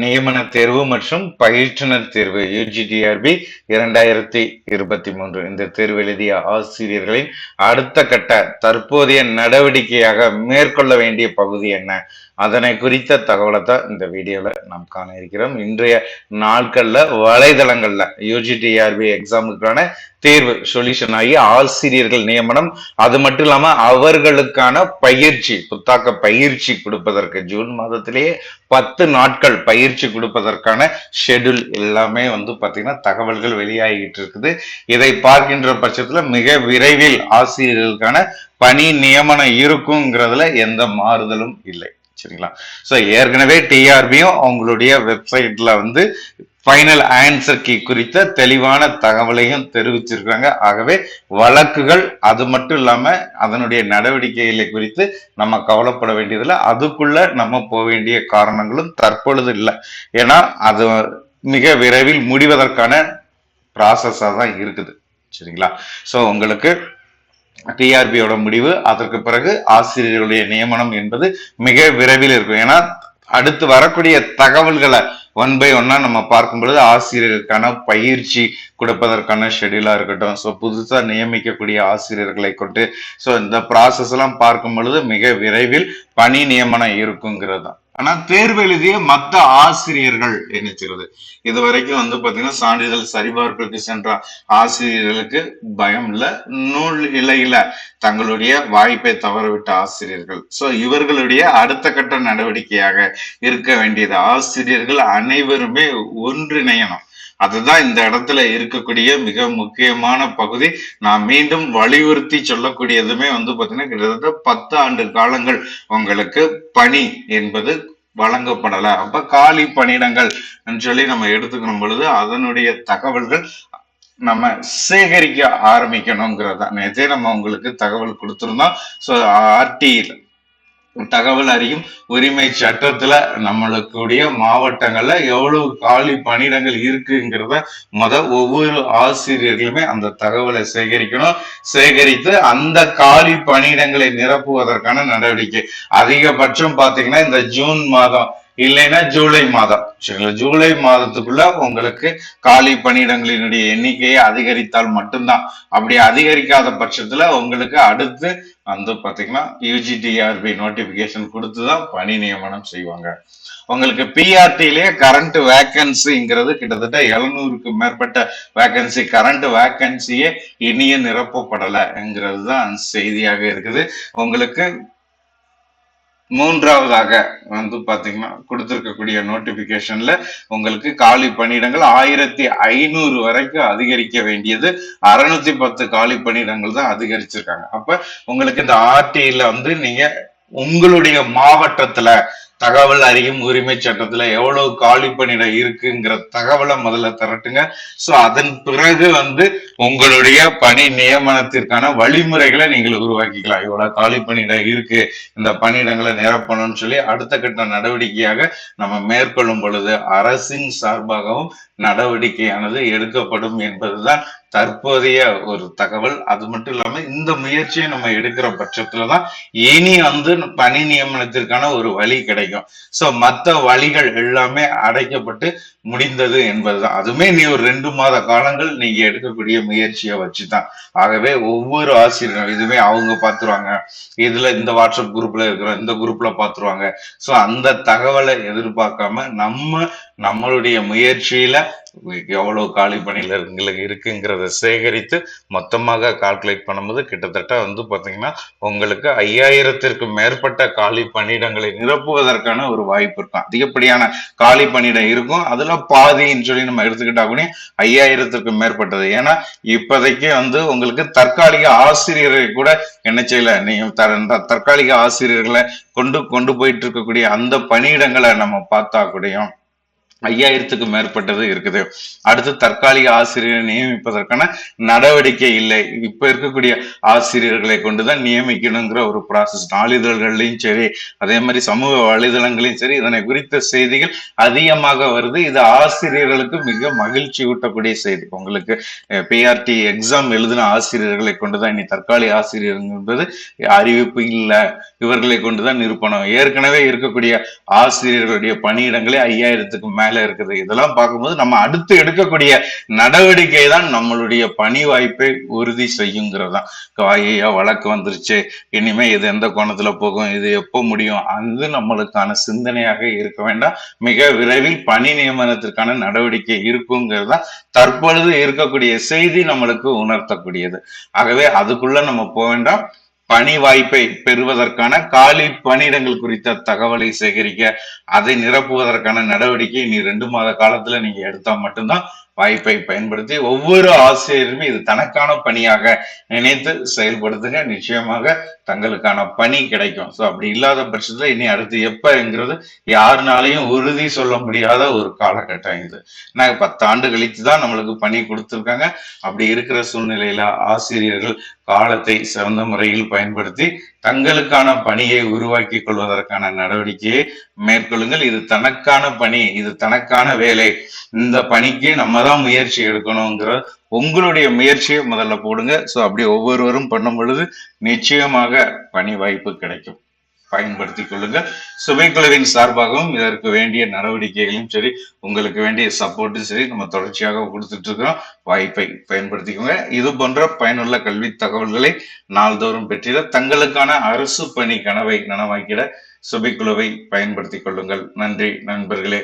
நியமன தேர்வு மற்றும் பயிற்றுனர் தேர்வு யூஜிடிஆர்பி இரண்டாயிரத்தி இருபத்தி மூன்று. இந்த தேர்வு எழுதிய ஆசிரியர்களின் அடுத்த கட்ட தற்போதைய நடவடிக்கையாக மேற்கொள்ள வேண்டிய பகுதி என்ன? அதனை குறித்த தகவலை தான் இந்த வீடியோல நாம் காண இருக்கிறோம். இன்றைய நாட்கள்ல வலைதளங்கள்ல யூஜிடிஆர்பி எக்ஸாமுக்கான தேர்வு சொல்யூஷன் ஆகி ஆசிரியர்கள் நியமனம். அது மட்டும் இல்லாம அவர்களுக்கான பயிற்சி புத்தாக்க பயிற்சி கொடுப்பதற்கு ஜூன் மாதத்திலேயே பத்து நாட்கள் பயிற்சி கொடுப்பதற்கான ஷெட்யூல் எல்லாமே வந்து பாத்தீங்கன்னா தகவல்கள் வெளியாகிட்டு இருக்குது. இதை பார்க்கின்ற பட்சத்துல மிக விரைவில் ஆசிரியர்களுக்கான பணி நியமனம் இருக்குங்கிறதுல எந்த மாறுதலும் இல்லை. சரிங்களா? ஸோ ஏற்கனவே டிஆர்பியும் அவங்களுடைய வெப்சைட்ல வந்து ஃபைனல் ஆன்சர் கீ குறித்த தெளிவான தகவலையும் தெரிவிச்சிருக்காங்க ஆகவே வழக்குகள் அது மட்டும் இல்லாம அதனுடைய நடவடிக்கைகளை குறித்து நம்ம கவலைப்பட வேண்டியதில்லை. அதுக்குள்ள நம்ம போக வேண்டிய காரணங்களும் தற்பொழுது இல்லை. ஏன்னா அது மிக விரைவில் முடிவதற்கான ப்ராசஸாக தான் இருக்குது. சரிங்களா? ஸோ உங்களுக்கு டிஆர்பியோட முடிவு அதற்கு பிறகு ஆசிரியர்களுடைய நியமனம் என்பது மிக விரைவில் இருக்கும். ஏன்னா அடுத்து வரக்கூடிய தகவல்களை ஒன் பை ஒன்னா நம்ம பார்க்கும் பொழுது ஆசிரியருக்கான பயிற்சி கொடுப்பதற்கான ஷெடியூலா இருக்கட்டும். ஸோ புதுசா நியமிக்கக்கூடிய ஆசிரியர்களை கொண்டு ஸோ இந்த ப்ராசஸ் எல்லாம் பார்க்கும் பொழுது மிக விரைவில் பணி நியமனம் இருக்குங்கிறது தான். ஆனா தேர்வு எழுதிய மத்த ஆசிரியர்கள் என்ன செய்வது இது வரைக்கும் வந்து பாத்தீங்கன்னா சான்றிதழ் சரிபார்ப்புக்கு சென்ற ஆசிரியர்களுக்கு பயம் இல்ல நூல் இலையில தங்களுடைய வாய்ப்பை தவறவிட்ட ஆசிரியர்கள். சோ இவர்களுடைய அடுத்த கட்ட நடவடிக்கையாக இருக்க வேண்டியது ஆசிரியர்கள் அனைவருமே ஒன்றிணையணும். அதுதான் இந்த இடத்துல இருக்கக்கூடிய மிக முக்கியமான பகுதி. நான் மீண்டும் வலியுறுத்தி சொல்லக்கூடியதுமே வந்து பார்த்தீங்கன்னா கிட்டத்தட்ட பத்து ஆண்டு காலங்கள் உங்களுக்கு பணி என்பது வழங்கப்படலை. அப்ப காலி பணியிடங்கள் சொல்லி நம்ம எடுத்துக்கணும் பொழுது அதனுடைய தகவல்கள் நம்ம சேகரிக்க ஆரம்பிக்கணுங்கிறதா. நேற்றே நம்ம உங்களுக்கு தகவல் கொடுத்துருந்தோம். ஸோ ஆர்டியில் தகவல் அறியும் உரிமை சட்டத்துல நம்மளுக்குடைய மாவட்டங்கள்ல எவ்வளவு காலி பணியிடங்கள் இருக்குங்கிறத முத ஒவ்வொரு ஆசிரியர்களுமே அந்த தகவலை சேகரிக்கணும். சேகரித்து அந்த காலி பணியிடங்களை நிரப்புவதற்கான நடவடிக்கை. அதிகபட்சம் பாத்தீங்கன்னா இந்த ஜூன் மாதம் இல்லைன்னா ஜூலை மாதம். சரிங்களா? ஜூலை மாதத்துக்குள்ள உங்களுக்கு காலி பணியிடங்களினுடைய எண்ணிக்கையை அதிகரித்தால் மட்டும்தான். அப்படி அதிகரிக்காத பட்சத்துல உங்களுக்கு அடுத்து வந்து பாத்தீங்கன்னா யூஜிடிஆர்பி நோட்டிபிகேஷன் கொடுத்துதான் பணி நியமனம் செய்வாங்க. உங்களுக்கு பிஆர்டிலேயே கரண்ட் வேக்கன்சிங்கிறது கிட்டத்தட்ட எழுநூறுக்கு மேற்பட்ட வேக்கன்சி கரண்ட் வேக்கன்சியே இனிய நிரப்பப்படலைங்கிறது தான் செய்தியாக இருக்குது. உங்களுக்கு மூன்றாவதாக வந்து பாத்தீங்கன்னா கொடுத்திருக்கக்கூடிய நோட்டிபிகேஷன்ல உங்களுக்கு காலி பணியிடங்கள் ஆயிரத்தி ஐநூறு வரைக்கும் அதிகரிக்க வேண்டியது. அறுநூத்தி பத்து காலி பணியிடங்கள் தான் அதிகரிச்சிருக்காங்க. அப்ப உங்களுக்கு இந்த ஆர்டில வந்து நீங்க உங்களுடைய மாவட்டத்துல தகவல் அறியும் உரிமை சட்டத்துல எவ்வளவு காலி பணியிடம் இருக்குங்கிற தகவலை முதல்ல திரட்டுங்க. சோ அதன் பிறகு வந்து உங்களுடைய பணி நியமனத்திற்கான வழிமுறைகளை நீங்கள் உருவாக்கிக்கலாம். இவ்வளவு காலி பணியிடம் இருக்கு இந்த பணியிடங்களை நிரப்பணும்னு சொல்லி அடுத்த கட்ட நடவடிக்கையாக நம்ம மேற்கொள்ளும் பொழுது அரசின் சார்பாகவும் நடவடிக்கையானது எடுக்கப்படும் என்பதுதான் தற்போதைய ஒரு தகவல். அது மட்டும் இல்லாம இந்த முயற்சியை நம்ம எடுக்கிற பட்சத்துலதான் இனி வந்து பணி நியமனத்திற்கான ஒரு வழி கிடைக்கும். சோ மத்த வழிகள் எல்லாமே அடைக்கப்பட்டு முடிந்தது என்பதுதான். அதுவுமே நீ ஒரு ரெண்டு மாத காலங்கள் நீங்க எடுக்கக்கூடிய முயற்சியை வச்சுதான். ஆகவே ஒவ்வொரு ஆசிரியரும் இதுவே அவங்க பாத்துருவாங்க இதுல இந்த வாட்ஸ்அப் குரூப்ல இருக்கிற இந்த குரூப்ல பாத்துருவாங்க சோ அந்த தகவலை எதிர்பார்க்காம நம்ம நம்மளுடைய முயற்சியில எவ்வளவு காலி பணியில எங்களுக்கு இருக்குங்கிறத சேகரித்து மொத்தமாக கால்குலேட் பண்ணும்போது கிட்டத்தட்ட வந்து பாத்தீங்கன்னா உங்களுக்கு ஐயாயிரத்திற்கு மேற்பட்ட காலி பணியிடங்களை நிரப்புவதற்கான ஒரு வாய்ப்பு இருக்கும். அதிகப்படியான காலி பணியிடம் இருக்கும். அதுல பாதின்னு சொல்லி நம்ம எடுத்துக்கிட்டா கூட ஐயாயிரத்திற்கும் மேற்பட்டது. ஏன்னா இப்போதைக்கு வந்து உங்களுக்கு தற்காலிக ஆசிரியரை கூட என்ன செய்யல நீங்க தற்காலிக ஆசிரியர்களை கொண்டு கொண்டு போயிட்டு இருக்கக்கூடிய அந்த பணியிடங்களை நம்ம பார்த்தா கூடயும் ஐயாயிரத்துக்கு மேற்பட்டது இருக்குது. அடுத்து தற்காலிக ஆசிரியரை நியமிப்பதற்கான நடவடிக்கை இல்லை. இப்ப இருக்கக்கூடிய ஆசிரியர்களை கொண்டுதான் நியமிக்கணுங்கிற ஒரு ப்ராசஸ் நாளிதழ்கள்லையும் சரி அதே மாதிரி சமூக வலைதளங்களையும் சரி இதனை குறித்த செய்திகள் அதிகமாக வருது. இது ஆசிரியர்களுக்கு மிக மகிழ்ச்சி ஊட்டக்கூடிய செய்தி. உங்களுக்கு பிஆர்டி எக்ஸாம் எழுதின ஆசிரியர்களை கொண்டுதான் இனி தற்காலிக ஆசிரியர் என்பது அறிவிப்பு இல்லை. இவர்களை கொண்டுதான் நிரூபணம். ஏற்கனவே இருக்கக்கூடிய ஆசிரியர்களுடைய பணியிடங்களே ஐயாயிரத்துக்கு மேல இருக்குது. இதெல்லாம் பார்க்கும்போது நம்ம அடுத்து எடுக்கக்கூடிய நடவடிக்கை தான் நம்மளுடைய பணி வாய்ப்பை உறுதி செய்யுங்கிறது தான் ஐயா வழக்கு வந்துருச்சு. இனிமே இது எந்த கோணத்துல போகும்? இது எப்போ முடியும்? அது நம்மளுக்கான சிந்தனையாக இருக்க வேண்டாம். மிக விரைவில் பணி நியமனத்திற்கான நடவடிக்கை இருக்குங்கிறது தான் தற்பொழுது இருக்கக்கூடிய செய்தி நம்மளுக்கு உணர்த்தக்கூடியது. ஆகவே அதுக்குள்ள நம்ம போக வேண்டாம். பணி வாய்ப்பை பெறுவதற்கான காலி பணியிடங்கள் குறித்த தகவலை சேகரிக்க அதை நிரப்புவதற்கான நடவடிக்கை நீ ரெண்டு மாத காலத்துல நீங்க எடுத்தா மட்டும்தான் வாய்ப்பை பயன்படுத்தி ஒவ்வொரு ஆசிரியருமே இது தனக்கான பணியாக நினைத்து செயல்படுத்துங்க. நிச்சயமாக தங்களுக்கான பணி கிடைக்கும். ஸோ அப்படி இல்லாத பட்சத்தில் இனி அடுத்து எப்பங்கிறது யாருனாலையும் உறுதி சொல்ல முடியாத ஒரு காலகட்டம் இது. நான் பத்து ஆண்டு கழித்து தான் நம்மளுக்கு பணி கொடுத்துருக்காங்க. அப்படி இருக்கிற சூழ்நிலையில ஆசிரியர்கள் காலத்தை சிறந்த முறையில் பயன்படுத்தி தங்களுக்கான பணியை உருவாக்கி கொள்வதற்கான நடவடிக்கையை மேற்கொள்ளுங்கள். இது தனக்கான பணி இது தனக்கான வேலை. இந்த பணிக்கு நம்ம தான் முயற்சி எடுக்கணுங்கிற உங்களுடைய முயற்சியை முதல்ல போடுங்க. ஸோ அப்படி ஒவ்வொருவரும் பண்ணும் பொழுது நிச்சயமாக பணி வாய்ப்பு கிடைக்கும். பயன்படுத்திக் கொள்ளுங்கள். சுபைக்குழுவின் சார்பாகவும் இதற்கு வேண்டிய நடவடிக்கைகளும் சரி உங்களுக்கு வேண்டிய சப்போர்ட்டும் சரி நம்ம தொடர்ச்சியாக கொடுத்துட்டு இருக்கிறோம். வாய்ப்பை பயன்படுத்திக்கோங்க. இது போன்ற பயனுள்ள கல்வி தகவல்களை நாள்தோறும் பெற்றிட தங்களுக்கான அரசு பணி கனவை நனவாக்கிட சுபைக்குழுவை பயன்படுத்திக் கொள்ளுங்கள். நன்றி நண்பர்களே.